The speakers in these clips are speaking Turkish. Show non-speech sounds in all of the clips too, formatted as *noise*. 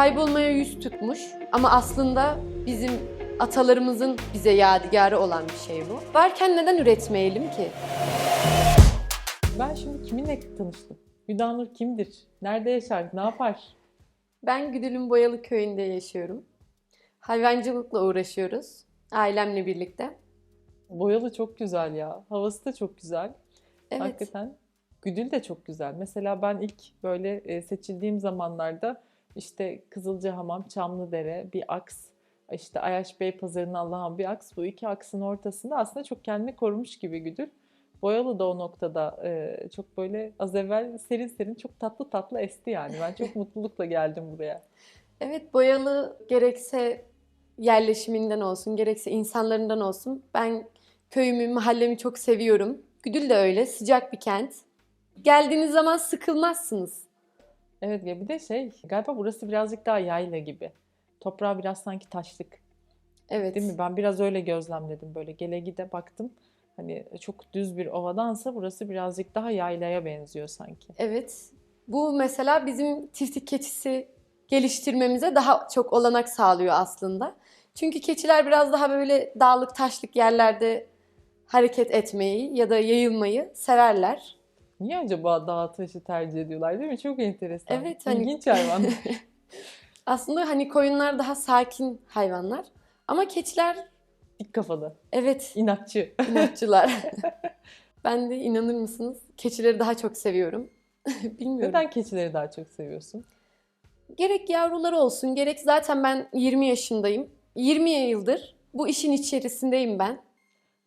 kaybolmaya yüz tutmuş ama aslında bizim atalarımızın bize yadigarı olan bir şey bu. Varken neden üretmeyelim ki? Ben şimdi kiminle tanıştım? Hüdanur kimdir? Nerede yaşar? Ne yapar? Ben Güdül'ün Boyalı köyünde yaşıyorum. Hayvancılıkla uğraşıyoruz ailemle birlikte. Boyalı çok güzel ya. Havası da çok güzel. Evet. Hakikaten. Güdül de çok güzel. Mesela ben ilk böyle e, seçildiğim zamanlarda işte Kızılcahamam, Çamlıdere, bir aks, işte Ayaş Bey Pazarı'nın Allah'ın bir aks. Bu iki aksın ortasında aslında çok kendini korumuş gibi Güdül. Boyalı da o noktada e, çok böyle az evvel serin serin çok tatlı tatlı esti yani. Ben çok *laughs* mutlulukla geldim buraya. Evet Boyalı gerekse yerleşiminden olsun, gerekse insanlarından olsun. Ben köyümü, mahallemi çok seviyorum. Güdül de öyle, sıcak bir kent. Geldiğiniz zaman sıkılmazsınız. Evet ya bir de şey galiba burası birazcık daha yayla gibi. Toprağı biraz sanki taşlık. Evet. Değil mi? Ben biraz öyle gözlemledim böyle gele gide baktım. Hani çok düz bir ovadansa burası birazcık daha yaylaya benziyor sanki. Evet. Bu mesela bizim tiftik keçisi geliştirmemize daha çok olanak sağlıyor aslında. Çünkü keçiler biraz daha böyle dağlık taşlık yerlerde hareket etmeyi ya da yayılmayı severler. Niye acaba dağ taşı tercih ediyorlar değil mi? Çok enteresan. Evet, hani- İlginç hayvan. *laughs* Aslında hani koyunlar daha sakin hayvanlar. Ama keçiler Dik kafalı, evet inatçı. inatçılar. *laughs* ben de inanır mısınız keçileri daha çok seviyorum. *laughs* Bilmiyorum. Neden keçileri daha çok seviyorsun? Gerek yavruları olsun gerek zaten ben 20 yaşındayım. 20 yıldır bu işin içerisindeyim ben.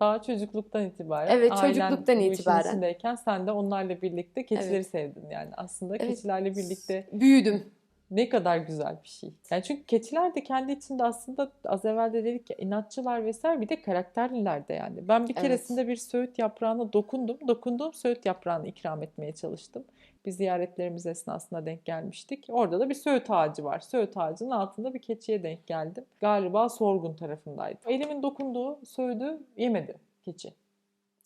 Daha çocukluktan itibaren. Evet, çocukluktan itibaren. içindeyken sen de onlarla birlikte keçileri Evet. sevdin yani. Aslında Evet. keçilerle birlikte Büyüdüm. Ne kadar güzel bir şey. Yani çünkü keçiler de kendi içinde aslında az evvel de dedik ya inatçılar vesaire bir de karakterliler de yani. Ben bir Evet. keresinde bir söğüt yaprağına dokundum. Dokunduğum söğüt yaprağını ikram etmeye çalıştım. Bir ziyaretlerimiz esnasında denk gelmiştik. Orada da bir söğüt ağacı var. Söğüt ağacının altında bir keçiye denk geldim. Galiba sorgun tarafındaydı. Elimin dokunduğu söğüdü yemedi keçi.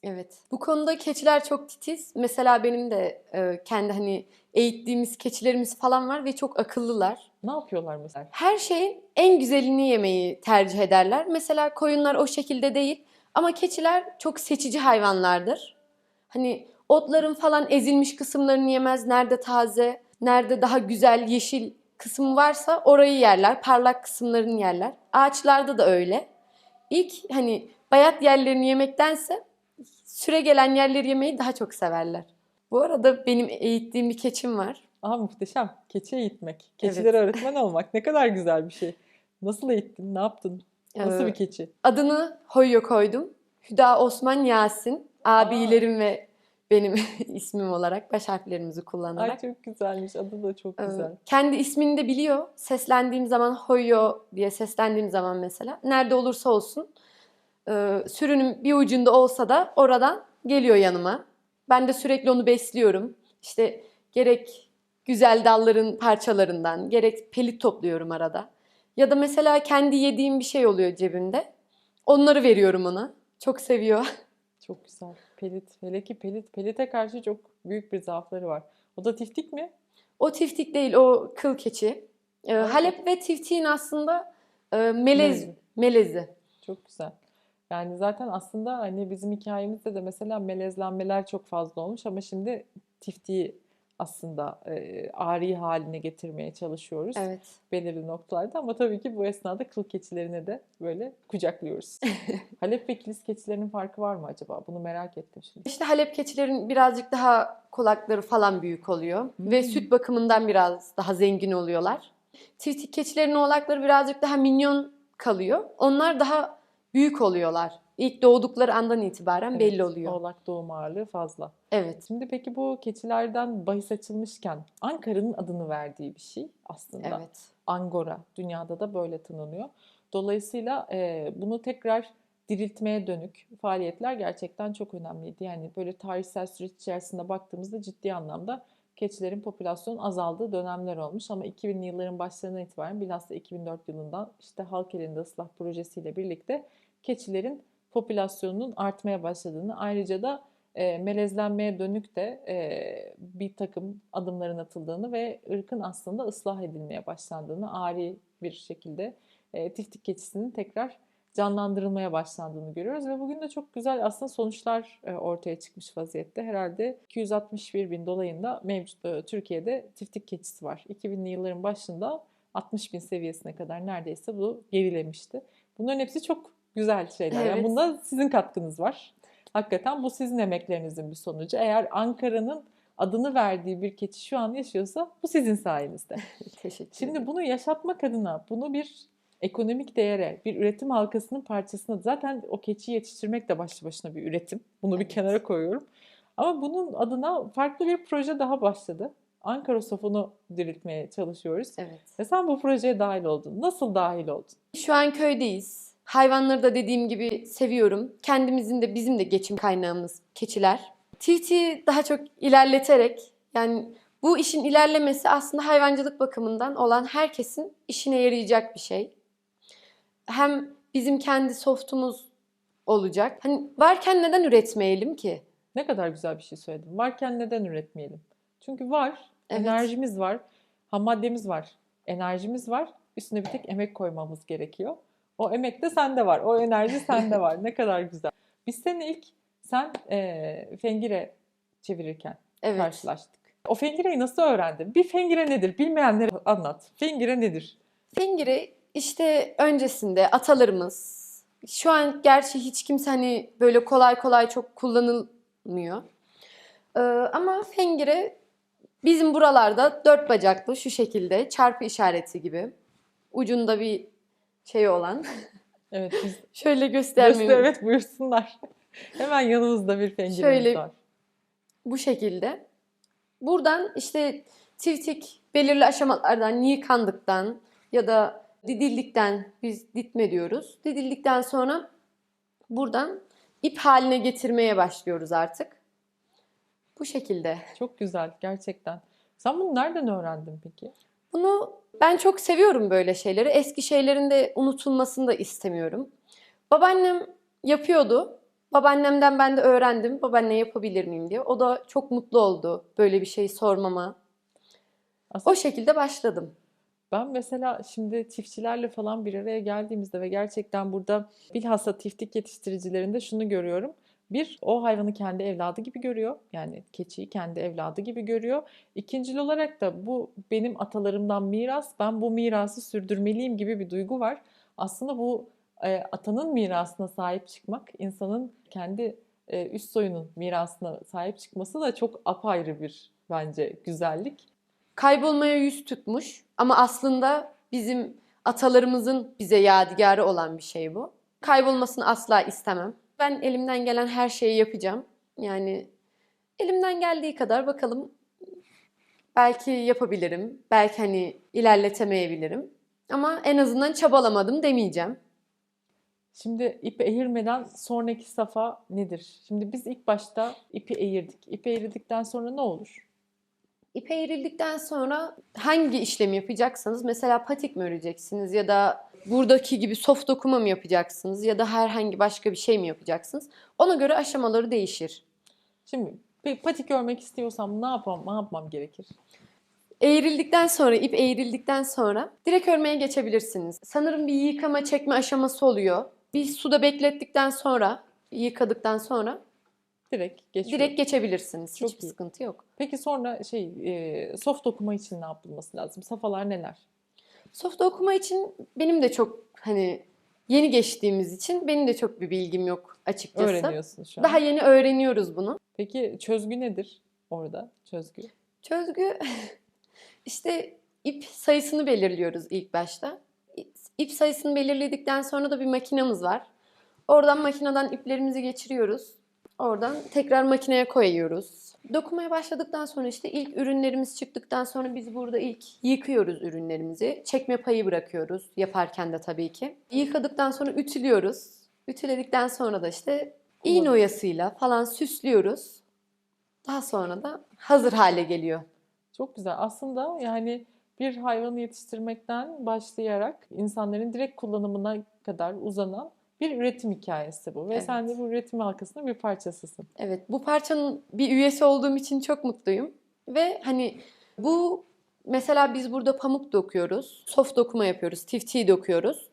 Evet. Bu konuda keçiler çok titiz. Mesela benim de e, kendi hani eğittiğimiz keçilerimiz falan var ve çok akıllılar. Ne yapıyorlar mesela? Her şeyin en güzelini yemeyi tercih ederler. Mesela koyunlar o şekilde değil ama keçiler çok seçici hayvanlardır. Hani otların falan ezilmiş kısımlarını yemez. Nerede taze, nerede daha güzel yeşil kısım varsa orayı yerler. Parlak kısımlarını yerler. Ağaçlarda da öyle. İlk hani bayat yerlerini yemektense süre gelen yerleri yemeyi daha çok severler. Bu arada benim eğittiğim bir keçim var. Aha muhteşem. Keçi eğitmek. Keçilere öğretmen *laughs* olmak ne kadar güzel bir şey. Nasıl eğittin? Ne yaptın? Nasıl Ee, bir keçi? Adını Hoyo koydum. Hüda Osman Yasin. Abilerim ve benim *laughs* ismim olarak baş harflerimizi Ay kullanarak. çok güzelmiş. Adı da çok Ee, güzel. Kendi ismini de biliyor. Seslendiğim zaman Hoyo diye seslendiğim zaman mesela nerede olursa olsun e, sürünün bir ucunda olsa da oradan geliyor yanıma. Ben de sürekli onu besliyorum. İşte gerek güzel dalların parçalarından, gerek pelit topluyorum arada. Ya da mesela kendi yediğim bir şey oluyor cebimde. Onları veriyorum ona. Çok seviyor. *laughs* Çok güzel. Pelit. Hele ki pelit. Pelite karşı çok büyük bir zaafları var. O da tiftik mi? O tiftik değil, o kıl keçi. Ee. Halep ve tiftiğin aslında e, melez, melezi. Çok güzel. Yani zaten aslında hani bizim hikayemizde de mesela melezlenmeler çok fazla olmuş ama şimdi tiftiği aslında e, ari haline getirmeye çalışıyoruz Evet. belirli noktalarda ama tabii ki bu esnada kıl keçilerini de böyle kucaklıyoruz. *laughs* Halep ve kilis keçilerinin farkı var mı acaba? Bunu merak ettim şimdi. İşte Halep keçilerin birazcık daha kulakları falan büyük oluyor ve Hmm. süt bakımından biraz daha zengin oluyorlar. Tiftik keçilerin oğlakları birazcık daha minyon kalıyor. Onlar daha büyük oluyorlar. İlk doğdukları andan itibaren belli Evet, oluyor. Oğlak doğum ağırlığı fazla. Evet. Şimdi peki bu keçilerden bahis açılmışken Ankara'nın adını verdiği bir şey aslında. Evet. Angora dünyada da böyle tanınıyor. Dolayısıyla e, bunu tekrar diriltmeye dönük faaliyetler gerçekten çok önemliydi. Yani böyle tarihsel süreç içerisinde baktığımızda ciddi anlamda keçilerin popülasyonun azaldığı dönemler olmuş. Ama 2000'li yılların başlarından itibaren bilhassa 2004 yılından işte halk elinde ıslah projesiyle birlikte keçilerin popülasyonunun artmaya başladığını ayrıca da e, melezlenmeye dönük de e, bir takım adımların atıldığını ve ırkın aslında ıslah edilmeye başlandığını ari bir şekilde e, tiftik keçisinin tekrar canlandırılmaya başlandığını görüyoruz ve bugün de çok güzel aslında sonuçlar e, ortaya çıkmış vaziyette. Herhalde 261 bin dolayında mevcut e, Türkiye'de tiftik keçisi var. 2000'li yılların başında 60 bin seviyesine kadar neredeyse bu gerilemişti. Bunların hepsi çok güzel şeyler. Yani Evet. bunda sizin katkınız var. Hakikaten bu sizin emeklerinizin bir sonucu. Eğer Ankara'nın adını verdiği bir keçi şu an yaşıyorsa bu sizin sayenizde. *laughs* Teşekkür Şimdi ederim. bunu yaşatmak adına bunu bir ekonomik değere, bir üretim halkasının parçasına zaten o keçiyi yetiştirmek de başlı başına bir üretim. Bunu bir Evet. kenara koyuyorum. Ama bunun adına farklı bir proje daha başladı. Ankara Sofunu diriltmeye çalışıyoruz. Evet. Ve sen bu projeye dahil oldun. Nasıl dahil oldun? Şu an köydeyiz. Hayvanları da dediğim gibi seviyorum. Kendimizin de bizim de geçim kaynağımız keçiler. Tiftiği daha çok ilerleterek yani bu işin ilerlemesi aslında hayvancılık bakımından olan herkesin işine yarayacak bir şey. Hem bizim kendi softumuz olacak. Hani varken neden üretmeyelim ki? Ne kadar güzel bir şey söyledin. Varken neden üretmeyelim? Çünkü var, Evet. enerjimiz var, ham maddemiz var, enerjimiz var. Üstüne bir tek emek koymamız gerekiyor. O emek de sende var, o enerji sende var. *laughs* Ne kadar güzel. Biz seninle ilk sen eee fengire çevirirken Evet. karşılaştık. O fengireyi nasıl öğrendin? Bir fengire nedir? Bilmeyenlere anlat. Fengire nedir? Fengiri işte öncesinde atalarımız şu an gerçi hiç kimse hani böyle kolay kolay çok kullanılmıyor. Ee, ama fengire bizim buralarda dört bacaklı şu şekilde çarpı işareti gibi ucunda bir şey olan. *laughs* Evet biz *laughs* Şöyle göstermemi Göster, evet buyursunlar. *laughs* Hemen yanımızda bir fengiremiz Şöyle- var. bu şekilde. Buradan işte tiftik belirli aşamalardan yıkandıktan ya da didildikten biz ditme diyoruz. Didildikten sonra buradan ip haline getirmeye başlıyoruz artık. Bu şekilde. Çok güzel gerçekten. Sen bunu nereden öğrendin peki? Bunu ben çok seviyorum böyle şeyleri. Eski şeylerin de unutulmasını da istemiyorum. Babaannem yapıyordu. Babaannemden ben de öğrendim. Babaanne yapabilir miyim diye. O da çok mutlu oldu böyle bir şey sormama. Aslında O şekilde başladım. Ben mesela şimdi çiftçilerle falan bir araya geldiğimizde ve gerçekten burada bilhassa tiftik yetiştiricilerinde şunu görüyorum. Bir, o hayvanı kendi evladı gibi görüyor. Yani keçiyi kendi evladı gibi görüyor. İkincil olarak da bu benim atalarımdan miras, ben bu mirası sürdürmeliyim gibi bir duygu var. Aslında bu e, atanın mirasına sahip çıkmak, insanın kendi e, üst soyunun mirasına sahip çıkması da çok apayrı bir bence güzellik. Kaybolmaya yüz tutmuş ama aslında bizim atalarımızın bize yadigarı olan bir şey bu. Kaybolmasını asla istemem. Ben elimden gelen her şeyi yapacağım. Yani elimden geldiği kadar bakalım belki yapabilirim. Belki hani ilerletemeyebilirim. Ama en azından çabalamadım demeyeceğim. Şimdi ipi eğirmeden sonraki safa nedir? Şimdi biz ilk başta ipi eğirdik. İpi eğirdikten sonra ne olur? İpe eğrildikten sonra hangi işlemi yapacaksanız mesela patik mi öreceksiniz ya da buradaki gibi soft dokuma mı yapacaksınız ya da herhangi başka bir şey mi yapacaksınız? Ona göre aşamaları değişir. Şimdi bir patik örmek istiyorsam ne yapmam, ne yapmam gerekir? Eğrildikten sonra, ip eğrildikten sonra direkt örmeye geçebilirsiniz. Sanırım bir yıkama çekme aşaması oluyor. Bir suda beklettikten sonra, yıkadıktan sonra Direkt geçiyorum. direkt geçebilirsiniz. Çok Hiçbir iyi. sıkıntı yok. Peki sonra şey e, soft dokuma için ne yapılması lazım? Safalar neler? Soft okuma için benim de çok hani yeni geçtiğimiz için benim de çok bir bilgim yok açıkçası. Öğreniyorsun şu an. Daha yeni öğreniyoruz bunu. Peki çözgü nedir orada? Çözgü. Çözgü *laughs* işte ip sayısını belirliyoruz ilk başta. İp sayısını belirledikten sonra da bir makinamız var. Oradan makineden iplerimizi geçiriyoruz. Oradan tekrar makineye koyuyoruz. Dokumaya başladıktan sonra işte ilk ürünlerimiz çıktıktan sonra biz burada ilk yıkıyoruz ürünlerimizi. Çekme payı bırakıyoruz yaparken de tabii ki. Yıkadıktan sonra ütülüyoruz. Ütüledikten sonra da işte iğne oyasıyla falan süslüyoruz. Daha sonra da hazır hale geliyor. Çok güzel. Aslında yani bir hayvanı yetiştirmekten başlayarak insanların direkt kullanımına kadar uzanan bir üretim hikayesi bu. Ve Evet. sen de bu üretim halkasının bir parçasısın. Evet, bu parçanın bir üyesi olduğum için çok mutluyum. Ve hani bu mesela biz burada pamuk dokuyoruz, soft dokuma yapıyoruz, tiftiği dokuyoruz.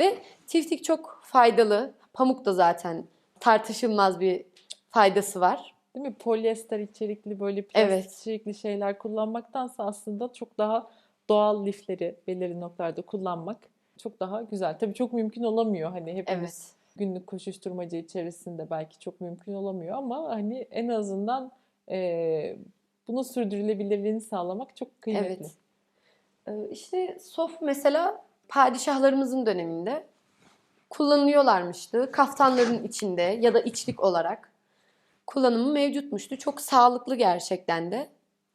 Ve tiftik çok faydalı. Pamuk da zaten tartışılmaz bir faydası var. Değil mi? Polyester içerikli böyle plastik Evet. içerikli şeyler kullanmaktansa aslında çok daha doğal lifleri belirli noktalarda kullanmak çok daha güzel. Tabii çok mümkün olamıyor. Hani hepimiz Evet. günlük koşuşturmacı içerisinde belki çok mümkün olamıyor ama hani en azından eee bunu sürdürülebilirliğini sağlamak çok kıymetli. Evet. İşte sof mesela padişahlarımızın döneminde kullanıyorlarmıştı. Kaftanların içinde ya da içlik olarak kullanımı mevcutmuştu. Çok sağlıklı gerçekten de.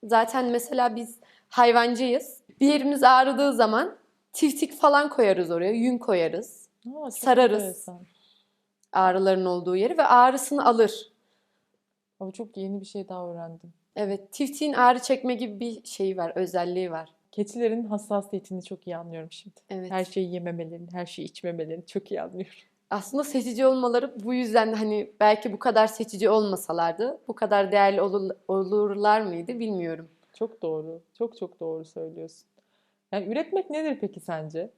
Zaten mesela biz hayvancıyız. Bir yerimiz ağrıdığı zaman tiftik falan koyarız oraya, yün koyarız. Aa, Sararız. enteresan. Ağrıların olduğu yeri ve ağrısını alır. Ama çok yeni bir şey daha öğrendim. Evet, tiftiğin ağrı çekme gibi bir şeyi var, özelliği var. Keçilerin hassasiyetini çok iyi anlıyorum şimdi. Evet. Her şeyi yememelerini, her şeyi içmemelerini çok iyi anlıyorum. Aslında seçici olmaları bu yüzden hani belki bu kadar seçici olmasalardı bu kadar değerli olur- olurlar mıydı bilmiyorum. Çok doğru. Çok çok doğru söylüyorsun. Yani üretmek nedir peki sence?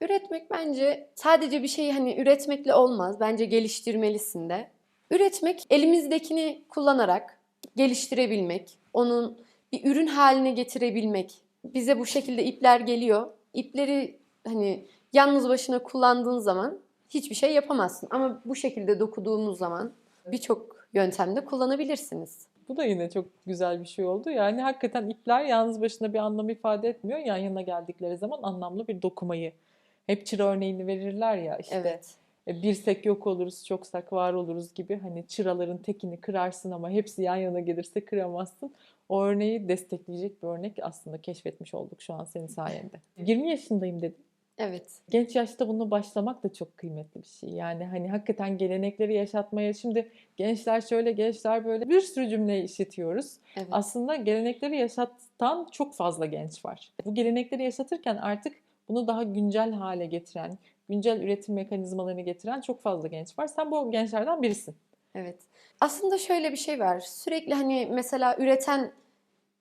Üretmek bence sadece bir şeyi hani üretmekle olmaz. Bence geliştirmelisin de. Üretmek elimizdekini kullanarak geliştirebilmek, onun bir ürün haline getirebilmek. Bize bu şekilde ipler geliyor. İpleri hani yalnız başına kullandığın zaman hiçbir şey yapamazsın. Ama bu şekilde dokuduğumuz zaman birçok yöntemde kullanabilirsiniz. Bu da yine çok güzel bir şey oldu. Yani hakikaten ipler yalnız başına bir anlam ifade etmiyor. Yan yana geldikleri zaman anlamlı bir dokumayı. Hep çıra örneğini verirler ya işte. Evet. E, birsek yok oluruz, çoksak var oluruz gibi hani çıraların tekini kırarsın ama hepsi yan yana gelirse kıramazsın. O örneği destekleyecek bir örnek aslında keşfetmiş olduk şu an senin sayende. 20 yaşındayım dedin. Evet. Genç yaşta bunu başlamak da çok kıymetli bir şey. Yani hani hakikaten gelenekleri yaşatmaya şimdi gençler şöyle gençler böyle bir sürü cümle işitiyoruz. Evet. Aslında gelenekleri yaşatan çok fazla genç var. Bu gelenekleri yaşatırken artık bunu daha güncel hale getiren, güncel üretim mekanizmalarını getiren çok fazla genç var. Sen bu gençlerden birisin. Evet. Aslında şöyle bir şey var. Sürekli hani mesela üreten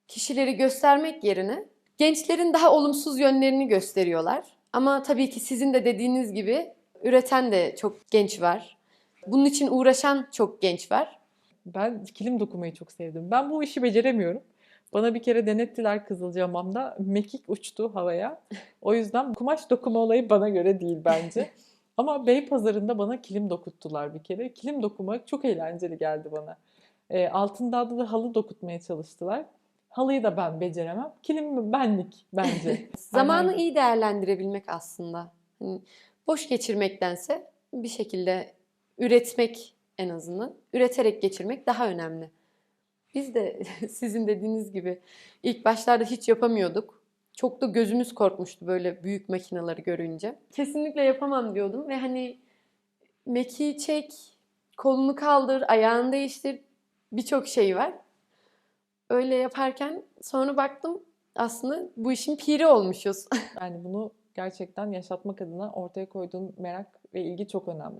kişileri göstermek yerine gençlerin daha olumsuz yönlerini gösteriyorlar. Ama tabii ki sizin de dediğiniz gibi üreten de çok genç var. Bunun için uğraşan çok genç var. Ben kilim dokumayı çok sevdim. Ben bu işi beceremiyorum. Bana bir kere denettiler Kızılcahamam'da. Mekik uçtu havaya. O yüzden kumaş dokuma olayı bana göre değil bence. *laughs* Ama Beypazarı'nda bana kilim dokuttular bir kere. Kilim dokumak çok eğlenceli geldi bana. E, Altındağ'da da halı dokutmaya çalıştılar. Halıyı da ben beceremem. Kilim benlik bence. *laughs* Zamanı Aynen. iyi değerlendirebilmek aslında. Hani boş geçirmektense bir şekilde üretmek en azından. Üreterek geçirmek daha önemli. Biz de *laughs* sizin dediğiniz gibi ilk başlarda hiç yapamıyorduk. Çok da gözümüz korkmuştu böyle büyük makineleri görünce. Kesinlikle yapamam diyordum ve hani mekiği çek, kolunu kaldır, ayağını değiştir birçok şey var. Öyle yaparken sonra baktım aslında bu işin piri olmuşuz. *laughs* Yani bunu gerçekten yaşatmak adına ortaya koyduğun merak ve ilgi çok önemli.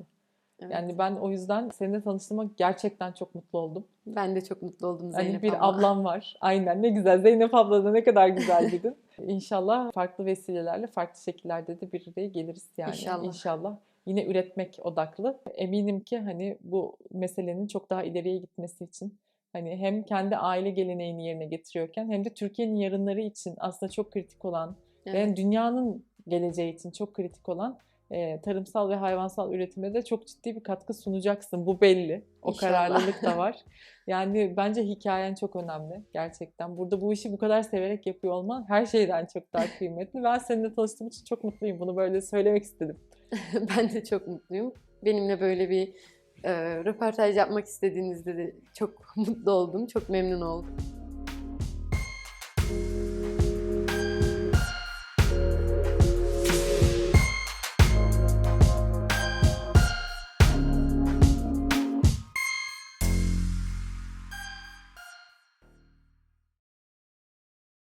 Evet. Yani ben o yüzden seninle tanıştığıma gerçekten çok mutlu oldum. ben de çok mutlu oldum Zeynep Hani bir abla. *laughs* ablam var. Aynen ne güzel. Zeynep abla da ne kadar güzel dedin. *laughs* İnşallah farklı vesilelerle, farklı şekillerde de bir araya geliriz yani. İnşallah. İnşallah. Yine üretmek odaklı. Eminim ki hani bu meselenin çok daha ileriye gitmesi için hani hem kendi aile geleneğini yerine getiriyorken hem de Türkiye'nin yarınları için aslında çok kritik olan Evet. ve dünyanın geleceği için çok kritik olan e, tarımsal ve hayvansal üretime de çok ciddi bir katkı sunacaksın. Bu belli. O İnşallah. kararlılık da var. *laughs* Yani bence hikayen çok önemli gerçekten. Burada bu işi bu kadar severek yapıyor olman her şeyden çok daha kıymetli. Ben seninle tanıştığım için çok mutluyum. Bunu böyle söylemek istedim. *laughs* ben de çok mutluyum. Benimle böyle bir röportaj yapmak istediğinizde de çok mutlu oldum. Çok memnun oldum.